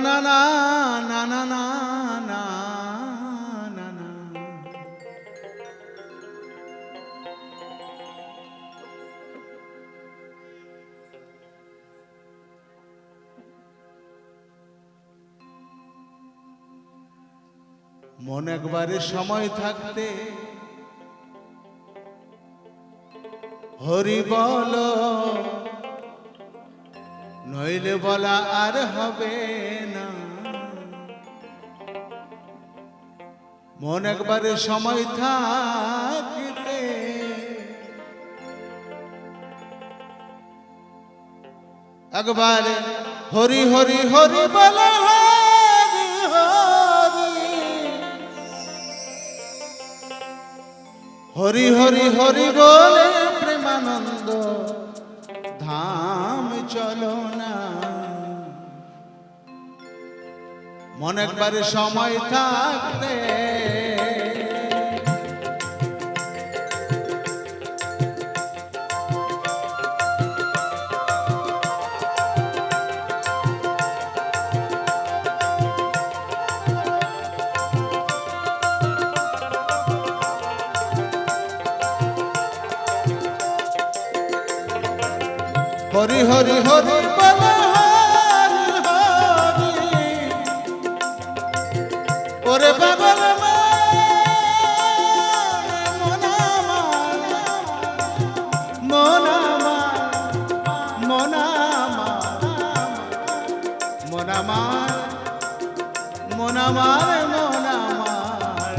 না না না না না না না না। মন একবারে সময় থাকতে হরি বল নইলে বলা আর হবে না। মন একবারে সময় থাকতে একবার হরি হরি হরি বলা হরি হরি। হরি বলে প্রেমানন্দ। চলো না। মনে একবারে সময় থাকতে হরি হরি হরি বল, হরি হরি। ওরে বাবা মনামার মনামার মনামার মনামার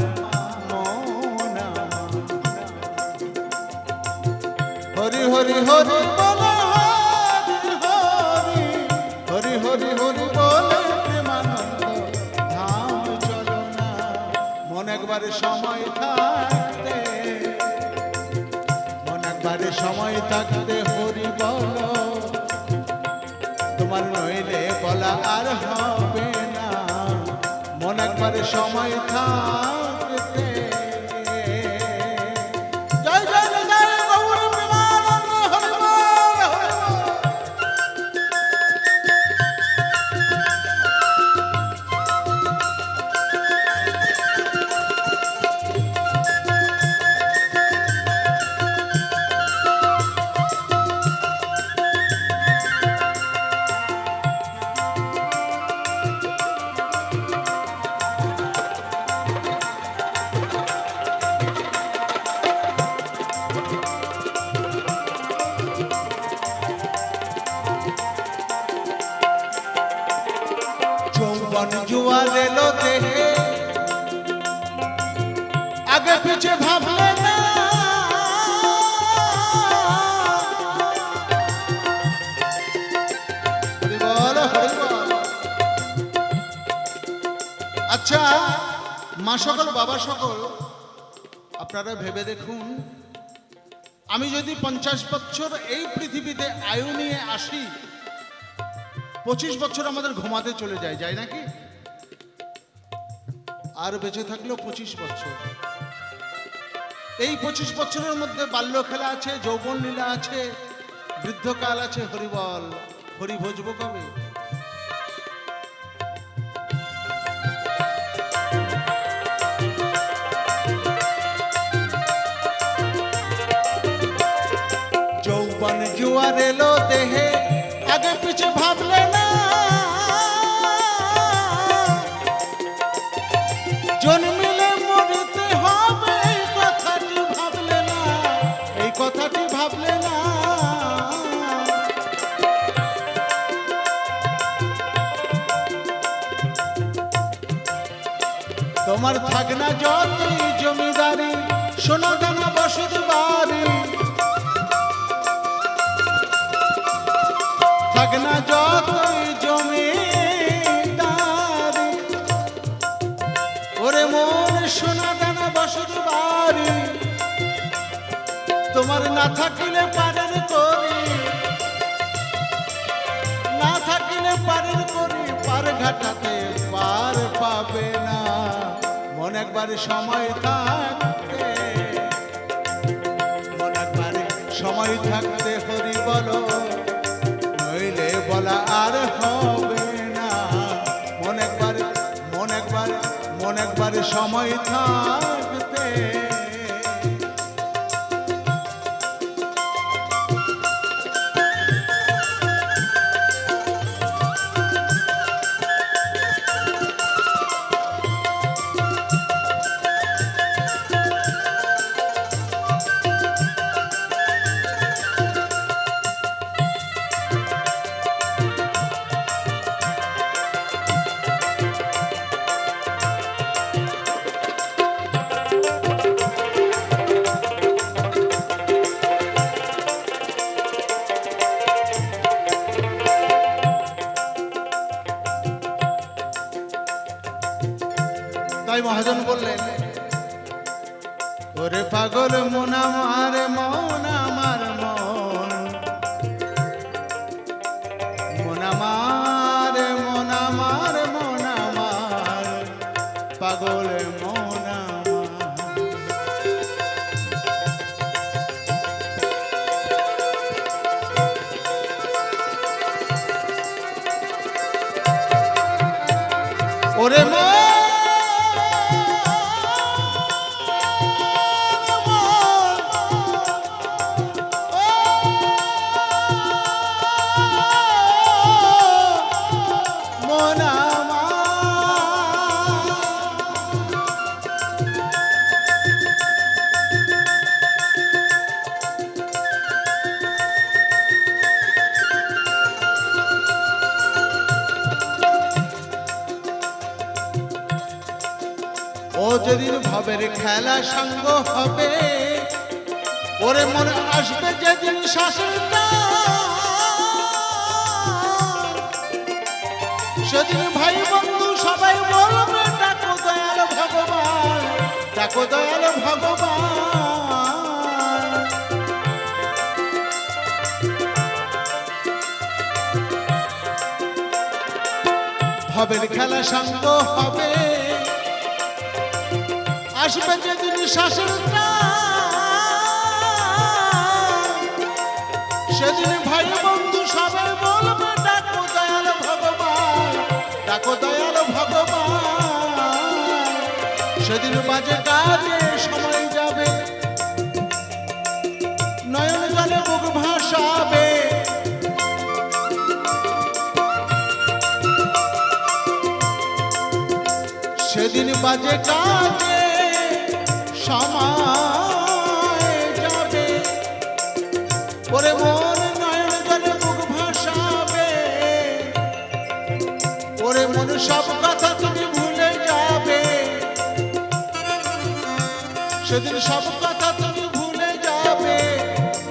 হরি হরি হরি বলা একবারে সময় থাকতে, মন একবারে সময় থাকতে হরি বল। তোমার নইলে বলা আর হবে না। মন একবারে সময় থাকতে জুয়ার এলো দেহে। আগে পিছে ভাবলে না। আচ্ছা মা সকল, বাবা সকল, আপনারা ভেবে দেখুন, আমি যদি পঞ্চাশ বছর এই পৃথিবীতে আয়ু নিয়ে আসি, পঁচিশ বছর আমাদের ঘুমাতে চলে যায় যায় নাকি? আর বেঁচে থাকল পঁচিশ বছর। এই পঁচিশ বছরের মধ্যে বাল্য খেলা আছে যৌবন লীলা আছে, বৃদ্ধকাল আছে, হরিবল। হরি ভজব কবে? যৌবন জুয়ার এলো দেহে, আগে পিছে ভাবলে না তোমার থাক না যতই জমিদারি সোনা দানা বসত বাড়ি। থাক না যতই জমিদারি, ওরে মন সোনা দানা বসত বাড়ি। তোমার না থাকিলে পারের করি। না থাকিলে পারের করি, পার ঘাটাতে পার পাবে না। মন একবার সময় থাকতে, মন একবার সময় থাকতে হরি বলো, নইলে বলা আর হবে না। মন একবার সময় থাকতে। মহাজন বললেন, ওরে পাগল মন আমার মন আমার মন। মন আমার মোনা আমার মন আমার পাগল যেদিন ভবের খেলা সঙ্গ হবে। ওরে মনে আসবে যেদিন শাশুড়ি সেদিন ভাই বন্ধু সবাই বলবে, ডাকো দয়াল ভগবান, ডাকো দয়াল ভগবান। ভবের খেলা সঙ্গ হবে। আসবে যেদিন শাশুড় সেদিন ভাই বন্ধু সবাই বলবে, ডাকো দয়াল ভগবান, ডাকো দয়াল ভগবান। সেদিন বাজে কাজে সময় যাবে, নয়ন জলে বুক ভাসাবে। সেদিন বাজে কাজে সময় যাবে। মন ওরে মন কথা তুমি ভুলে যাবে। সেদিন সব কথা তুমি ভুলে যাবে।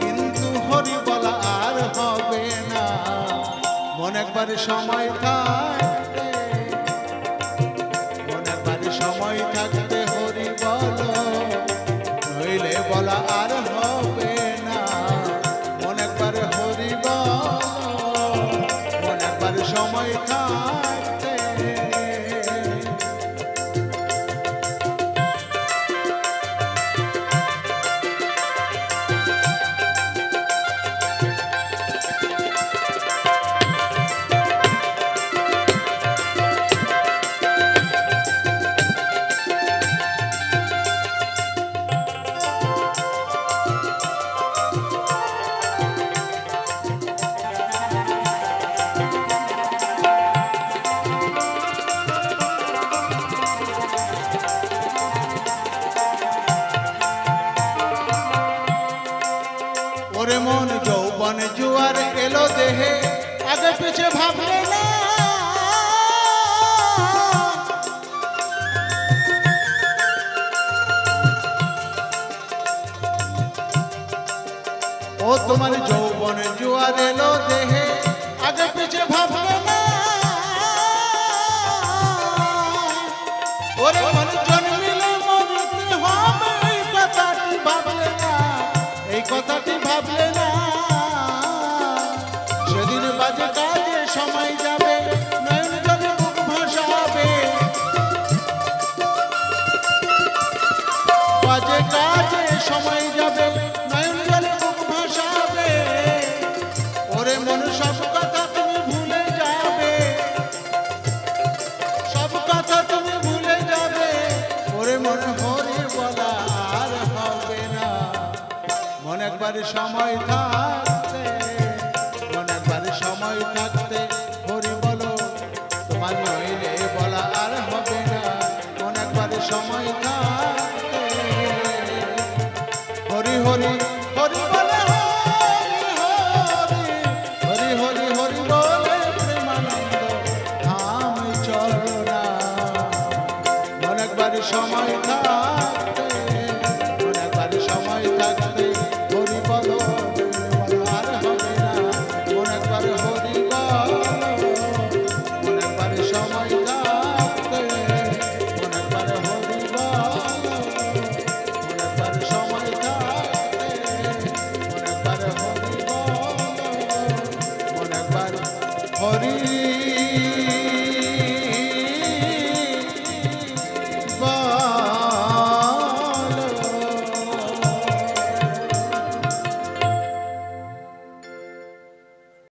কিন্তু হরি বলা আর হবে না। মন একবার সময় থাকতে ওরে মন যৌবন জুয়ার এলো দেহে। আগে পিছে ভাবলে না। ও তোমার যৌবন জুয়ার এলো দেহে সময় থাকতে মনে একবার সময় থাকতে, হরি বলো, তোমার নইলে বলা আর হবে না। মনে একবার সময় থাকতে, হরি হরি হরি সময়